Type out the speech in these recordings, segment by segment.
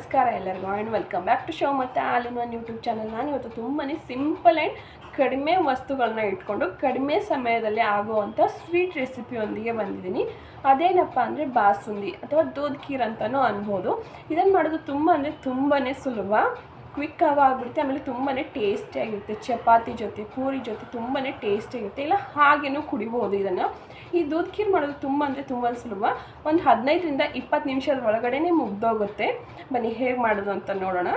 ನಮಸ್ಕಾರ ಎಲ್ಲರಿಗೂ and welcome back to show ಮತ್ತು ಆಲ್ ಒನ್ ಯೂಟ್ಯೂಬ್ ಚಾನಲ್ ನಾನು ಇವತ್ತು ತುಂಬಾ ಸಿಂಪಲ್ ಆ್ಯಂಡ್ ಕಡಿಮೆ ವಸ್ತುಗಳನ್ನ ಇಟ್ಕೊಂಡು ಕಡಿಮೆ ಸಮಯದಲ್ಲಿ ಆಗುವಂಥ ಸ್ವೀಟ್ ರೆಸಿಪಿಯೊಂದಿಗೆ ಬಂದಿದ್ದೀನಿ. ಅದೇನಪ್ಪ ಅಂದರೆ ಬಾಸುಂದಿ ಅಥವಾ ದೂದ್ ಖೀರ್ ಅಂತಲೂ ಅನ್ಬೋದು. ಇದನ್ನು ಮಾಡೋದು ತುಂಬ ಅಂದರೆ ತುಂಬಾ ಸುಲಭ. ಕ್ವಿಕ್ ಆಗಿಬಿಡುತ್ತೆ ಆಮೇಲೆ ತುಂಬಾ ಟೇಸ್ಟಿಯಾಗಿರುತ್ತೆ ಚಪಾತಿ ಜೊತೆ, ಪೂರಿ ಜೊತೆ ತುಂಬಾ ಟೇಸ್ಟಿಯಾಗಿರುತ್ತೆ ಇಲ್ಲ, ಹಾಗೇನೂ ಕುಡಿಬೋದು ಇದನ್ನು. ಈ ದೂದ್ ಮಾಡೋದು ತುಂಬ ಅಂದರೆ ತುಂಬ ಸುಲಭ. ಒಂದು ಹದಿನೈದರಿಂದ ಇಪ್ಪತ್ತು ನಿಮಿಷದ ಒಳಗಡೆ ಮುಗ್ದೋಗುತ್ತೆ. ಬನ್ನಿ, ಹೇಗೆ ಮಾಡೋದು ಅಂತ ನೋಡೋಣ.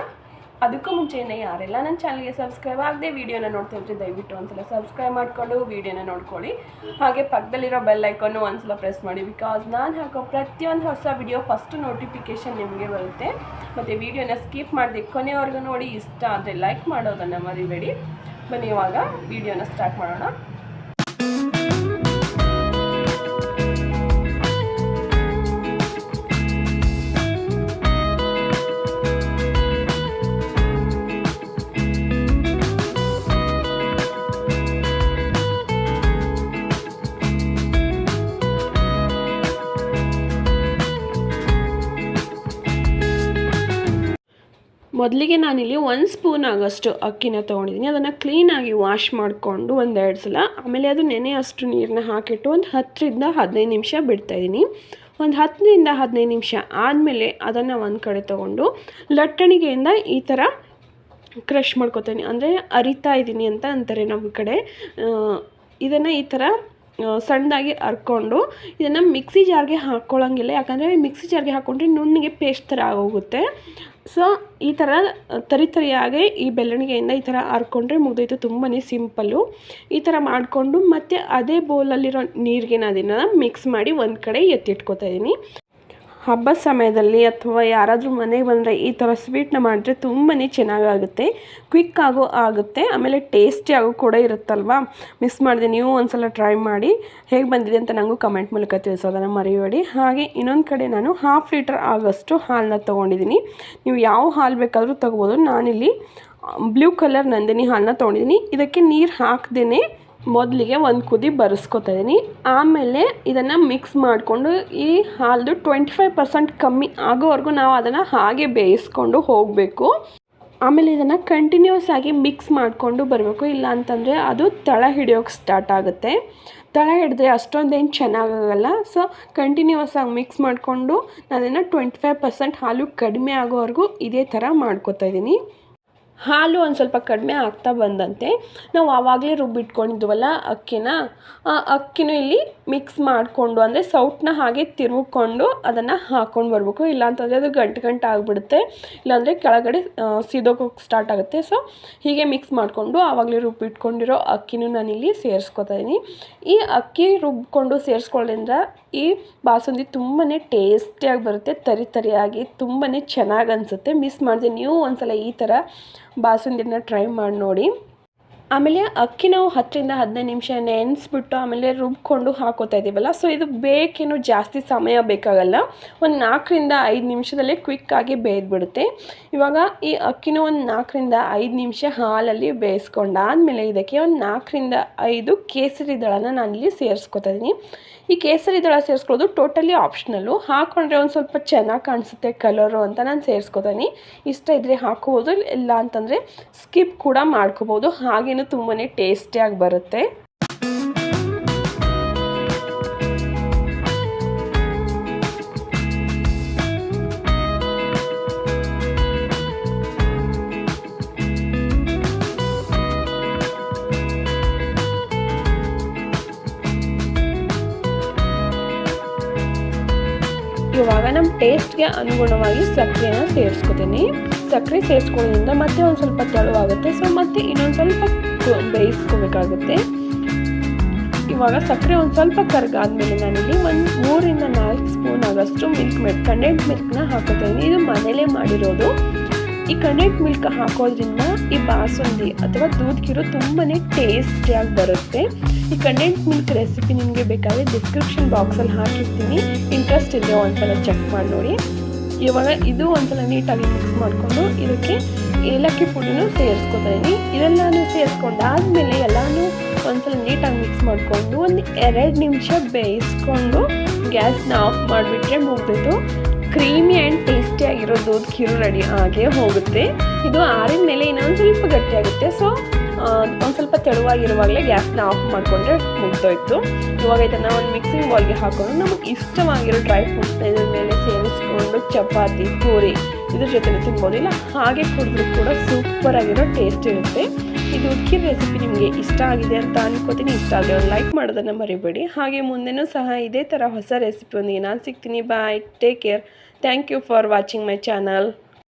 ಅದಕ್ಕೂ ಮುಂಚೆನೇ ಯಾರೆಲ್ಲ ನನ್ನ ಚಾನಲ್ಗೆ ಸಬ್ಸ್ಕ್ರೈಬ್ ಆಗದೆ ವೀಡಿಯೋನ ನೋಡ್ತಾ ಇದ್ರೆ ದಯವಿಟ್ಟು ಒಂದ್ಸಲ ಸಬ್ಸ್ಕ್ರೈಬ್ ಮಾಡಿಕೊಂಡು ವೀಡಿಯೋನ ನೋಡ್ಕೊಳ್ಳಿ. ಹಾಗೆ ಪಕ್ಕದಲ್ಲಿರೋ ಬೆಲ್ ಐಕನ್ನು ಒಂದ್ಸಲ ಪ್ರೆಸ್ ಮಾಡಿ ಬಿಕಾಸ್ ನಾನು ಹಾಕೋ ಪ್ರತಿಯೊಂದು ಹೊಸ ವಿಡಿಯೋ ಫಸ್ಟ್ ನೋಟಿಫಿಕೇಷನ್ ನಿಮಗೆ ಬರುತ್ತೆ. ಮತ್ತು ವೀಡಿಯೋನ ಸ್ಕಿಪ್ ಮಾಡಿದೆ ಕೊನೆವರೆಗೂ ನೋಡಿ ಇಷ್ಟ ಆದರೆ ಲೈಕ್ ಮಾಡೋದನ್ನು ಮರಿಬೇಡಿ. ಬನ್ನಿ ಇವಾಗ ವೀಡಿಯೋನ ಸ್ಟಾರ್ಟ್ ಮಾಡೋಣ. ಮೊದಲಿಗೆ ನಾನಿಲ್ಲಿ ಒಂದು ಸ್ಪೂನ್ ಆಗೋಷ್ಟು ಅಕ್ಕಿನ ತೊಗೊಂಡಿದ್ದೀನಿ. ಅದನ್ನು ಕ್ಲೀನಾಗಿ ವಾಶ್ ಮಾಡಿಕೊಂಡು ಒಂದೆರಡು ಸಲ, ಆಮೇಲೆ ಅದು ನೆನೆ ಅಷ್ಟು ನೀರನ್ನ ಹಾಕಿಟ್ಟು ಒಂದು ಹತ್ತರಿಂದ ಹದಿನೈದು ನಿಮಿಷ ಬಿಡ್ತಾಯಿದ್ದೀನಿ ಒಂದು ಹತ್ತರಿಂದ ಹದಿನೈದು ನಿಮಿಷ ಆದಮೇಲೆ ಅದನ್ನು ಒಂದು ಕಡೆ ತೊಗೊಂಡು ಲಟ್ಟಣಿಗೆಯಿಂದ ಈ ಥರ ಕ್ರಷ್ ಮಾಡ್ಕೊತೀನಿ ಅಂದರೆ ಅರಿತಾ ಇದ್ದೀನಿ ಅಂತ ಅಂತಾರೆ ನಮ್ಮ ಕಡೆ. ಇದನ್ನು ಈ ಥರ ಸಣ್ಣದಾಗಿ ಹರ್ಕೊಂಡು ಇದನ್ನು ಮಿಕ್ಸಿ ಜಾರ್ಗೆ ಹಾಕ್ಕೊಳ್ಳೋಂಗಿಲ್ಲ ಯಾಕಂದರೆ ಮಿಕ್ಸಿ ಜಾರ್ಗೆ ಹಾಕ್ಕೊಂಡ್ರೆ ನುಣ್ಣಿಗೆ ಪೇಸ್ಟ್ ಥರ ಆಗೋಗುತ್ತೆ. ಸೊ ಈ ಥರ ತರಿ ತರಿಯಾಗಿ ಈ ಬೆಳ್ಳಣಿಗೆಯಿಂದ ಈ ಥರ ಹರ್ಕೊಂಡ್ರೆ ಮುಗ್ದೋಯ್ತು ತುಂಬಾ ಸಿಂಪಲ್ಲು. ಈ ಥರ ಮಾಡಿಕೊಂಡು ಮತ್ತು ಅದೇ ಬೌಲಲ್ಲಿರೋ ನೀರಿಗೆ ನಾನು ಅದನ್ನು ಮಿಕ್ಸ್ ಮಾಡಿ ಒಂದು ಕಡೆ ಎತ್ತಿಟ್ಕೊತಾ ಇದ್ದೀನಿ ಹಬ್ಬದ ಸಮಯದಲ್ಲಿ ಅಥವಾ ಯಾರಾದರೂ ಮನೆಗೆ ಬಂದರೆ ಈ ಥರ ಸ್ವೀಟ್ನ ಮಾಡಿದ್ರೆ ತುಂಬಾ ಚೆನ್ನಾಗಾಗುತ್ತೆ ಕ್ವಿಕ್ ಆಗೋ ಆಗುತ್ತೆ, ಆಮೇಲೆ ಟೇಸ್ಟಿಯಾಗೂ ಕೂಡ ಇರುತ್ತಲ್ವಾ? ಮಿಸ್ ಮಾಡಿದೆ, ನೀವು ಒಂದ್ಸಲ ಟ್ರೈ ಮಾಡಿ ಹೇಗೆ ಬಂದಿದೆ ಅಂತ ನನಗೂ ಕಮೆಂಟ್ ಮೂಲಕ ತಿಳಿಸೋದನ್ನು ಮರೆಯಬೇಡಿ ಹಾಗೆ ಇನ್ನೊಂದು ಕಡೆ ನಾನು ಹಾಫ್ ಲೀಟರ್ ಆಗೋಷ್ಟು ಹಾಲನ್ನ ತೊಗೊಂಡಿದ್ದೀನಿ. ನೀವು ಯಾವ ಹಾಲು ಬೇಕಾದರೂ ತೊಗೋಬೋದು. ನಾನಿಲ್ಲಿ ಬ್ಲೂ ಕಲರ್ ನಂದಿನಿ ಹಾಲನ್ನ ತೊಗೊಂಡಿದ್ದೀನಿ. ಇದಕ್ಕೆ ನೀರು ಹಾಕ್ದೇ ಮೊದಲಿಗೆ ಒಂದು ಕುದಿ ಬರೆಸ್ಕೊತಾ ಇದ್ದೀನಿ ಆಮೇಲೆ ಇದನ್ನು ಮಿಕ್ಸ್ ಮಾಡಿಕೊಂಡು ಈ ಹಾಲ್ದು ಟ್ವೆಂಟಿ ಫೈವ್ ಪರ್ಸೆಂಟ್ ಕಮ್ಮಿ ಆಗೋವರೆಗೂ ನಾವು ಅದನ್ನು ಹಾಗೆ ಬೇಯಿಸ್ಕೊಂಡು ಹೋಗಬೇಕು. ಆಮೇಲೆ ಇದನ್ನು ಕಂಟಿನ್ಯೂಸ್ ಆಗಿ ಮಿಕ್ಸ್ ಮಾಡಿಕೊಂಡು ಬರಬೇಕು. ಇಲ್ಲ ಅಂತಂದರೆ ಅದು ತಳ ಹಿಡಿಯೋಕ್ಕೆ ಸ್ಟಾರ್ಟ್ ಆಗುತ್ತೆ. ತಳ ಹಿಡಿದ್ರೆ ಅಷ್ಟೊಂದೇನು ಚೆನ್ನಾಗಾಗಲ್ಲ ಸೊ ಕಂಟಿನ್ಯೂಸ್ ಆಗಿ ಮಿಕ್ಸ್ ಮಾಡಿಕೊಂಡು ಅದನ್ನು ಟ್ವೆಂಟಿ ಫೈವ್ ಪರ್ಸೆಂಟ್ ಹಾಲು ಕಡಿಮೆ ಆಗೋವರೆಗೂ ಇದೇ ಥರ ಮಾಡ್ಕೊತಾ ಇದ್ದೀನಿ ಹಾಲು ಒಂದು ಸ್ವಲ್ಪ ಕಡಿಮೆ ಆಗ್ತಾ ಬಂದಂತೆ. ನಾವು ಆವಾಗಲೇ ರುಬ್ಬಿಟ್ಕೊಂಡಿದ್ವಲ್ಲ ಅಕ್ಕಿನ. ಅಕ್ಕಿನೂ ಇಲ್ಲಿ ಮಿಕ್ಸ್ ಮಾಡಿಕೊಂಡು, ಅಂದರೆ ಸೌಟನ್ನ ಹಾಗೆ ತಿರುಗಿಕೊಂಡು ಅದನ್ನು ಹಾಕ್ಕೊಂಡು ಬರಬೇಕು. ಇಲ್ಲಾಂತಂದರೆ ಅದು ಗಂಟು ಗಂಟು ಆಗಿಬಿಡುತ್ತೆ. ಇಲ್ಲಾಂದರೆ ಕೆಳಗಡೆ ಸಿದೋಗೋಕೆ ಸ್ಟಾರ್ಟ್ ಆಗುತ್ತೆ. ಸೊ ಹೀಗೆ ಮಿಕ್ಸ್ ಮಾಡಿಕೊಂಡು ಆವಾಗಲೇ ರುಬ್ಬಿಟ್ಕೊಂಡಿರೋ ಅಕ್ಕಿನೂ ನಾನಿಲ್ಲಿ ಸೇರಿಸ್ಕೊತಾ ಈ ಅಕ್ಕಿ ರುಬ್ಬಿಕೊಂಡು ಸೇರಿಸ್ಕೊಳ್ಳೋದ್ರಿಂದ ಈ ಬಾಸುಂದಿ ತುಂಬಾ ಟೇಸ್ಟಿಯಾಗಿ ಬರುತ್ತೆ, ತರಿ ತರಿಯಾಗಿ ತುಂಬಾ ಚೆನ್ನಾಗಿ ಅನಿಸುತ್ತೆ. ಮಿಸ್ ಮಾಡಿದೆ, ನೀವು ಒಂದು ಸಲ ಈ ಥರ ಬಾಸುಂದಿನ ಟ್ರೈ ಮಾಡಿ ನೋಡಿ. ಆಮೇಲೆ ಅಕ್ಕಿ ನಾವು ಹತ್ತರಿಂದ ಹದಿನೈದು ನಿಮಿಷ ನೆನೆಸ್ಬಿಟ್ಟು ಆಮೇಲೆ ರುಬ್ಕೊಂಡು ಹಾಕೋತಾ ಇದ್ದೀವಲ್ಲ ಸೊ ಇದು ಬೇಕೇನು ಜಾಸ್ತಿ ಸಮಯ ಬೇಕಾಗಲ್ಲ. ಒಂದು ನಾಲ್ಕರಿಂದ ಐದು ನಿಮಿಷದಲ್ಲೇ ಕ್ವಿಕ್ಕಾಗಿ ಬೇಯ್ದುಬಿಡುತ್ತೆ. ಇವಾಗ ಈ ಅಕ್ಕಿನ ಒಂದು ನಾಲ್ಕರಿಂದ ಐದು ನಿಮಿಷ ಹಾಲಲ್ಲಿ ಬೇಯಿಸ್ಕೊಂಡಾದಮೇಲೆ ಇದಕ್ಕೆ ಒಂದು ನಾಲ್ಕರಿಂದ ಐದು ಕೇಸರಿ ದಳನ ನಾನಿಲ್ಲಿ ಸೇರಿಸ್ಕೊತಾ ಇದ್ದೀನಿ. ಈ ಕೇಸರಿ ದಳ ಸೇರಿಸ್ಕೊಳ್ಳೋದು ಟೋಟಲಿ ಆಪ್ಷನಲ್ಲು ಹಾಕ್ಕೊಂಡ್ರೆ ಒಂದು ಸ್ವಲ್ಪ ಚೆನ್ನಾಗಿ ಕಾಣಿಸುತ್ತೆ ಕಲರು ಅಂತ ನಾನು ಸೇರಿಸ್ಕೊತೀನಿ ಇಷ್ಟ ಇದ್ದರೆ ಹಾಕೋಬೋದು ಇಲ್ಲ ಅಂತಂದರೆ ಸ್ಕಿಪ್ ಕೂಡ ಮಾಡ್ಕೋಬೋದು. ಹಾಗೇನು ತುಂಬಾ ಟೇಸ್ಟಿಯಾಗಿ ಬರುತ್ತೆ. ಇವಾಗ ನಮ್ಮ ಟೇಸ್ಟ್ಗೆ ಅನುಗುಣವಾಗಿ ಸಕ್ಕರೆನ ಸೇರಿಸ್ಕೊತೀನಿ. ಸಕ್ಕರೆ ಸೇರಿಸ್ಕೊಳ್ಳೋದ್ರಿಂದ ಮತ್ತೆ ಒಂದು ಸ್ವಲ್ಪ ತೆಳುವಾಗುತ್ತೆ ಸೊ ಮತ್ತೆ ಇನ್ನೊಂದು ಸ್ವಲ್ಪ ಬೇಯಿಸ್ಕೋಬೇಕಾಗುತ್ತೆ. ಇವಾಗ ಸಕ್ಕರೆ ಒಂದು ಸ್ವಲ್ಪ ಕರ್ಗಾದ್ಮೇಲೆ ನಾನಿಲ್ಲಿ ಒಂದು ಮೂರಿಂದ ನಾಲ್ಕು ಸ್ಪೂನ್ ಆಗೋಷ್ಟು ಮಿಲ್ಕ್ ಮೇಡ್ ಕಂಡೆಂಟ್ ಮಿಲ್ಕ್ನ ಹಾಕೋತೀನಿ. ಇದು ಮನೇಲೇ ಮಾಡಿರೋದು. ಈ ಕಂಡೆಂಟ್ ಮಿಲ್ಕ್ ಹಾಕೋದ್ರಿಂದ ಈ ಬಾಸುಂದಿ ಅಥವಾ ದೂದ್ ಕಿರು ತುಂಬಾ ಟೇಸ್ಟಿಯಾಗಿ ಬರುತ್ತೆ. ಈ ಕಂಡೆಂಟ್ ಮಿಲ್ಕ್ ರೆಸಿಪಿ ನಿಮಗೆ ಬೇಕಾದರೆ ಡಿಸ್ಕ್ರಿಪ್ಷನ್ ಬಾಕ್ಸಲ್ಲಿ ಹಾಕಿರ್ತೀನಿ. ಇಂಟ್ರೆಸ್ಟ್ ಇದೆಯೋ ಒಂದ್ಸಲ ಚೆಕ್ ಮಾಡಿ ನೋಡಿ. ಇವಾಗ ಇದು ಒಂದ್ಸಲ ನೀಟಾಗಿ ಮಿಕ್ಸ್ ಮಾಡಿಕೊಂಡು ಇದಕ್ಕೆ ಏಲಕ್ಕಿ ಪುಡಿನೂ ಸೇರಿಸ್ಕೊತಾ ಇದ್ದೀನಿ ಇದೆಲ್ಲಾನು ಸೇರಿಸ್ಕೊಂಡಾದ್ಮೇಲೆ ಎಲ್ಲನೂ ಒಂದ್ಸಲ ನೀಟಾಗಿ ಮಿಕ್ಸ್ ಮಾಡಿಕೊಂಡು ಒಂದು ಎರಡು ನಿಮಿಷ ಬೇಯಿಸ್ಕೊಂಡು ಗ್ಯಾಸ್ನ ಆಫ್ ಮಾಡಿಬಿಟ್ರೆ ಮುಗ್ದಿತ್ತು ಕ್ರೀಮಿ ಆ್ಯಂಡ್ ಟೇಸ್ಟಿಯಾಗಿರೋ ಖೀರು ರೆಡಿ ಆಗೇ ಹೋಗುತ್ತೆ. ಇದು ಆರಿದ ಮೇಲೆ ಇನ್ನೊಂದು ಸ್ವಲ್ಪ ಗಟ್ಟಿಯಾಗುತ್ತೆ. ಸೊ ಒಂದು ಸ್ವಲ್ಪ ತೆಳುವಾಗಿರುವಾಗಲೇ ಗ್ಯಾಸ್ನ ಆಫ್ ಮಾಡಿಕೊಂಡ್ರೆ ಮುಗ್ದೋಯ್ತು. ಇವಾಗ ಇದನ್ನು ಒಂದು ಮಿಕ್ಸಿಂಗ್ ಬಾಲ್ಗೆ ಹಾಕೊಂಡು ನಮಗೆ ಇಷ್ಟವಾಗಿರೋ ಡ್ರೈ ಫ್ರೂಟ್ಸ್ನ ಇದ್ರ ಮೇಲೆ ಸೇರಿಸ್ಕೊಂಡು ಚಪಾತಿ, ಪೂರಿ ಇದ್ರ ಜೊತೆ ತಿನ್ಬೋದು. ಇಲ್ಲ, ಹಾಗೆ ಕುಡಿದ್ರು ಕೂಡ ಸೂಪರ್ ಆಗಿರೋ ಟೇಸ್ಟ್ ಇರುತ್ತೆ. ಇದು ಉದ್ಕಿರ ರೆಸಿಪಿ ನಿಮಗೆ ಇಷ್ಟ ಆಗಿದೆ ಅಂತ ಅನ್ಕೋತೀನಿ. ಇಷ್ಟ ಆಗಿದೆ ಒಂದು ಲೈಕ್ ಮಾಡೋದನ್ನು ಮರಿಬೇಡಿ. ಹಾಗೆ ಮುಂದೆನೂ ಸಹ ಇದೇ ಥರ ಹೊಸ ರೆಸಿಪಿ ಒಂದಿಗೆ ನಾನು ಸಿಗ್ತೀನಿ. Bye take care thank you for watching my channel